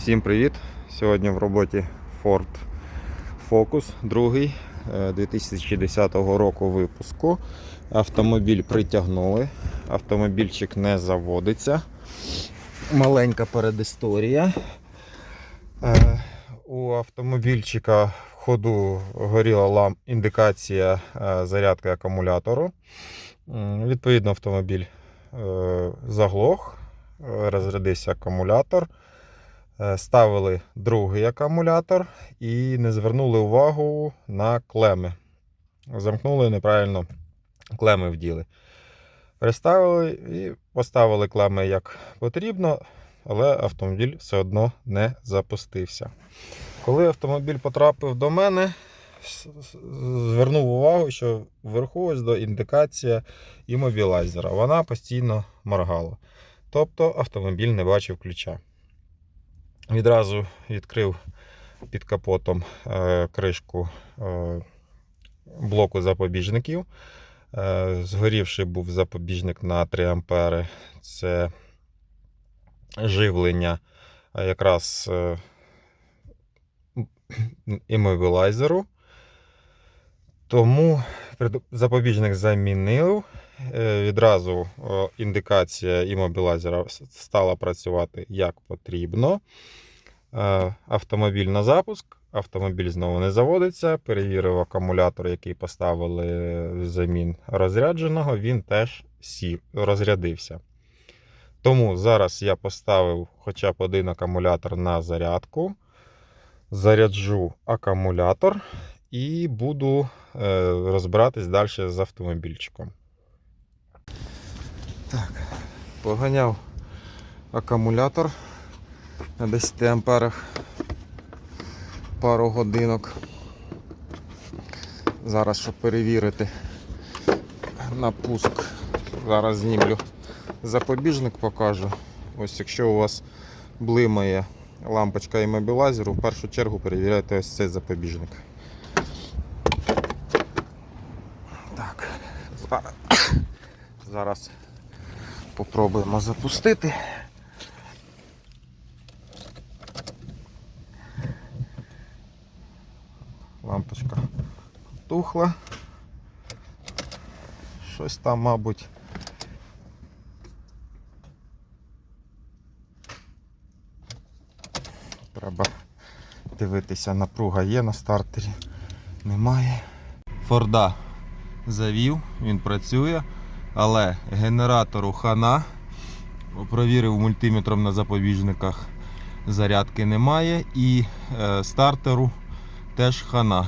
Всім привіт! Сьогодні в роботі Ford Focus, другий е, 2010 року випуску. Автомобіль притягнули, автомобільчик не заводиться. Маленька передісторія. Е, У автомобільчика в ходу горіла лам... індикація е, зарядки акумулятору. Відповідно, автомобіль е, заглох, е, розрядився акумулятор. Е, Ставили другий акумулятор і не звернули увагу на клеми. Замкнули неправильно клеми вділи. Переставили і поставили клеми як потрібно, але автомобіль все одно не запустився. Коли автомобіль потрапив до мене, звернув увагу, що вверху ось до індикація імобілайзера. Вона постійно моргала. Тобто автомобіль не бачив ключа. Відразу відкрив під капотом е, кришку е, блоку запобіжників. Е, згорівший був запобіжник на 3 ампери. Це живлення якраз іммобілайзеру. Тому запобіжник замінив. Відразу індикація іммобілайзера с- стала працювати як потрібно. Е, Автомобіль на запуск. Автомобіль знову не заводиться. Перевірив акумулятор, який поставили взамін розрядженого, він теж сів, розрядився. Тому зараз я поставив хоча б один акумулятор на зарядку. Заряджу акумулятор і буду е, розбиратись далі з автомобільчиком. Так, поганяв акумулятор на 10 амперах пару годинок. Зараз, щоб перевірити на пуск, зараз знімлю запобіжник, покажу. Ось якщо у вас блимає лампочка іммобілайзеру, в першу чергу перевіряйте ось цей запобіжник. Так, зараз, зараз попробуємо запустити. Лампочка тухла. Щось там, мабуть. Треба дивитися, напруга є на стартері. Немає. Форда завів, він працює, але генератору хана. Провірив мультиметром на запобіжниках. Зарядки немає і е, стартеру теж хана.